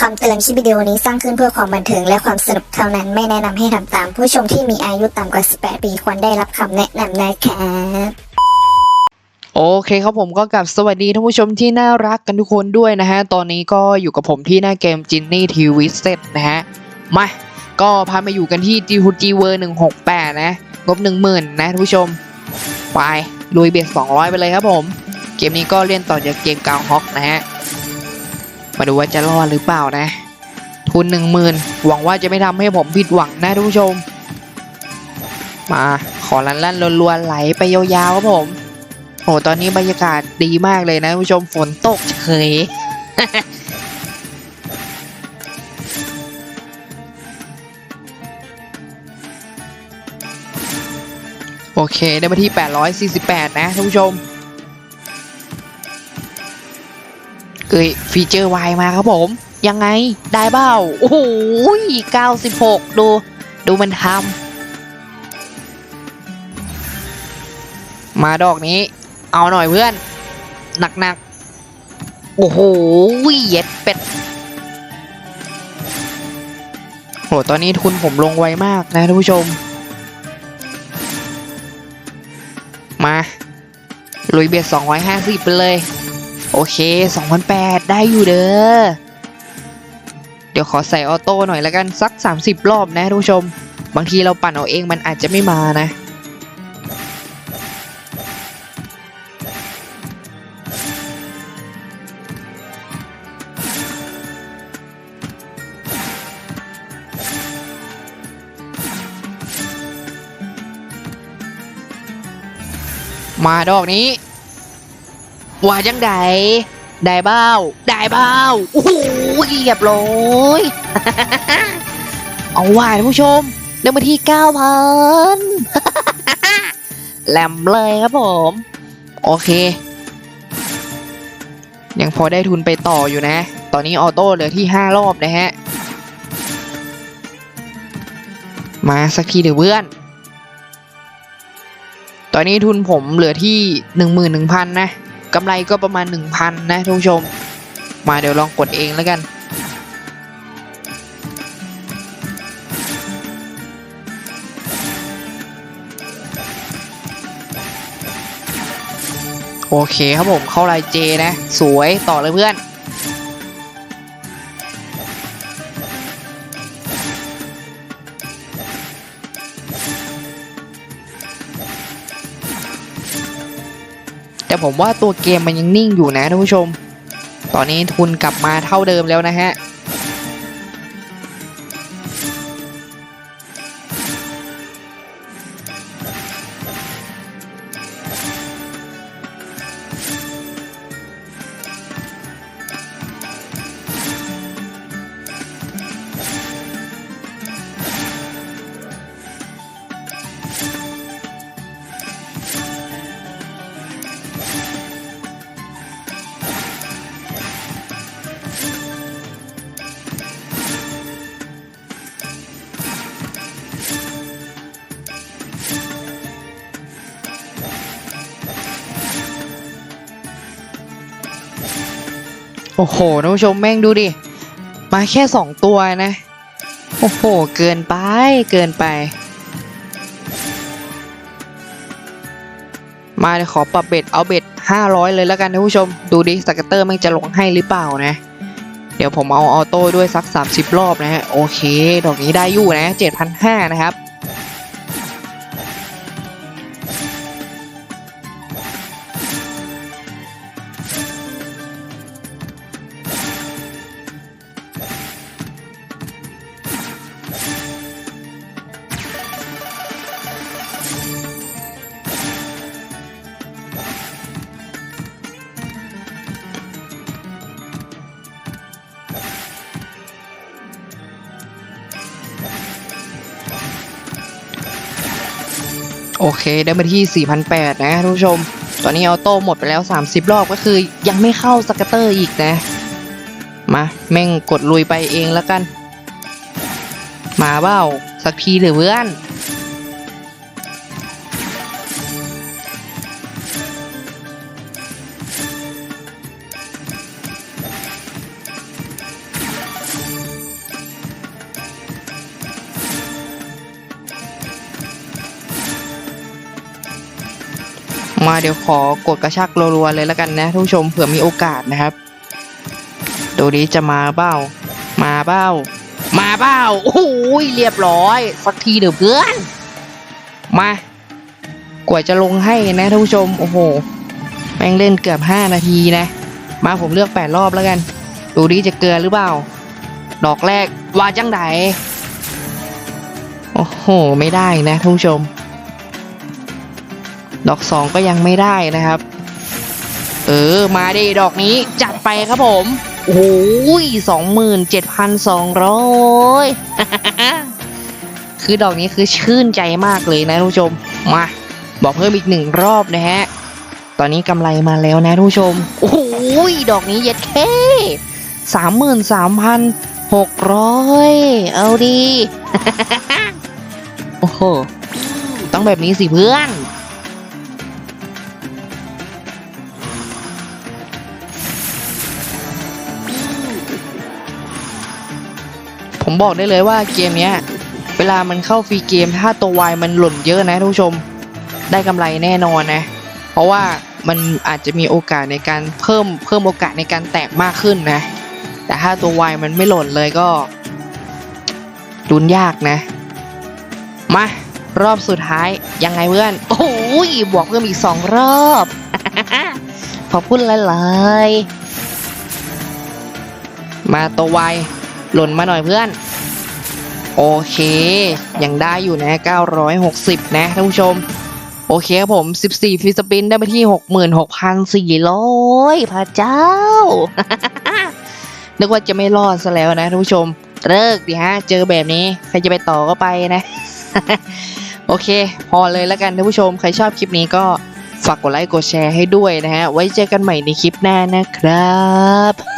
คำเตือนคลิปวิดีโอนี้สร้างขึ้นเพื่อความบันเทิงและความสนุกเท่านั้นไม่แนะนำให้ทำตาม ผู้ชมที่มีอายุต่ำกว่า 18 ปีควรได้รับคำแนะนำนะครับโอเคครับผมก็กลับสวัสดีท่านผู้ชมที่น่ารักกันทุกคนด้วยนะฮะ ตอนนี้ก็อยู่กับผมที่หน้าเกมจินนี่ทีวีเซตนะฮะ มา ก็พามาอยู่กันที่ g ูจีเวอร์หนึ่งหกแปดนะ งบหนึ่งหมื่นนะท่านผู้ชม ไปลุยเบียดสองร้อยไปเลยครับผม เกมนี้ก็เล่นต่อจากเกมกาวฮอกนะฮะ มาดูว่าจะรอดหรือเปล่านะ ทุนหนึ่งหมื่นหวังว่าจะไม่ทำให้ผมผิดหวังนะท่านผู้ชม มาขอลันลั่นๆรัวๆไหลไปยาวๆครับผมโอ้ตอนนี้บรรยากาศดีมากเลยนะคุณผู้ชมฝนตกเฉยโอเค ได้มาที่ 848 นะท่านผู้ชม เอ้ยฟีเจอร์วายมาครับผม ยังไงได้เบ้าโอ้โห96 ดู ดูมันทำมาดอกนี้ เอาหน่อยเพื่อน หนักๆ โอ้โหเย็ดเป็ดโหตอนนี้ทุนผมลงไวมากนะท่านผู้ชม มาลุยเบียด250 ไปเลย โอเค2,008ได้อยู่เด้อ เดี๋ยวขอใส่ออโต้หน่อยแล้วกันสัก 30 รอบนะท่านผู้ชม บางทีเราปั่นเอาเองมันอาจจะไม่มานะ มาดอกนี้ ว่าจังไดได้เบ้าได้เบ้าโอ้โหเหยียบเลยเอาว่าท่านผู้ชมเริ่มมาที่เก้าพันแหลมเลยครับผม โอเค ยังพอได้ทุนไปต่ออยู่นะ ตอนนี้ออโต้เหลือที่ห้ารอบนะฮะ มาสักทีเดี๋ยวเพื่อน ตอนนี้ทุนผมเหลือที่หนึ่งหมื่นหนึ่งพันนะ กำไรก็ประมาณหนึ่งพันนะทุกผู้ชม มาเดี๋ยวลองกดเองแล้วกันโอเคครับผมเข้าลายเจนะ สวยต่อเลยเพื่อน แต่ผมว่าตัวเกมมันยังนิ่งอยู่นะท่านผู้ชม ตอนนี้ทุนกลับมาเท่าเดิมแล้วนะฮะ โอ้โหท่านผู้ชมแม่งดูดิ มาแค่สองตัวนะ โอ้โห เกินไป เกินไป มาเดี๋ยวขอปรับเบ็ด เอาเบ็ด500เลยแล้วกันท่านผู้ชม ดูดิ สกัตเตอร์แม่งจะลงให้หรือเปล่านะ เดี๋ยวผมเอาออโต้ด้วยสัก30รอบนะฮะ โอเค ดอกนี้ได้อยู่นะ7,500นะครับ โอเคได้มาที่ 4,800 นะทุกผู้ชม ตอนนี้ออโต้หมดไปแล้ว 30 รอบก็คือยังไม่เข้าสกัตเตอร์อีกนะ มาแม่งกดลุยไปเองแล้วกัน มาเบ้าสักทีเถอะเพื่อน มาเดี๋ยวขอกดกระชากรัวๆเลยแล้วกันนะท่านผู้ชมเผื่อมีโอกาสนะครับดูนี้จะมาเบ้า มาเบ้า มาเบ้าโอ้ยเรียบร้อย สักทีเดี๋ยวเพื่อน มากว่าจะลงให้นะท่านผู้ชม โอ้โห แม่งเล่นเกือบห้านาทีนะ มาผมเลือกแปดรอบแล้วกัน ดูดิจะเกลือหรือเปล่า ดอกแรกว่าจังไดโอ้โห ไม่ได้นะท่านผู้ชม ดอกสองก็ยังไม่ได้นะครับ เออ มาดิดอกนี้จัดไปครับผม โอ้ยสองหมื่นเจ็ดพันสองร้อยคือดอกนี้คือชื่นใจมากเลยนะท่านผู้ชม มา บอกเพิ่มอีกหนึ่งรอบนะฮะ ตอนนี้กำไรมาแล้วนะท่านผู้ชม โอ้ยดอกนี้เย็ดแค่สามหมื่นสามพันหกร้อยเอาดี โอ้โห ต้องแบบนี้สิเพื่อน ผมบอกได้เลยว่าเกมเนี้ย เวลามันเข้าฟรีเกมถ้าตัววายมันหล่นเยอะนะท่านผู้ชมได้กำไรแน่นอนนะ เพราะว่ามันอาจจะมีโอกาสในการเพิ่มเพิ่มโอกาสในการแตกมากขึ้นนะ แต่ถ้าตัววายมันไม่หล่นเลยก็ดุนยากนะ มารอบสุดท้ายยังไงเพื่อน โอ้ยบวกเพิ่มอีกสองรอบขอบคุณหลายๆมาตัววาย หล่นมาหน่อยเพื่อน โอเค ยังได้อยู่นะ 960 นะท่านผู้ชม โอเคครับผม 14ฟิสปินได้ไปที่ 66,400 พระเจ้า นึกว่าจะไม่รอดซะแล้วนะท่านผู้ชม เลิกดิฮะ เจอแบบนี้ ใครจะไปต่อก็ไปนะ โอเค พอเลยแล้วกันท่านผู้ชม ใครชอบคลิปนี้ก็ฝากกดไลค์กดแชร์ให้ด้วยนะฮะ ไว้เจอกันใหม่ในคลิปหน้านะครับ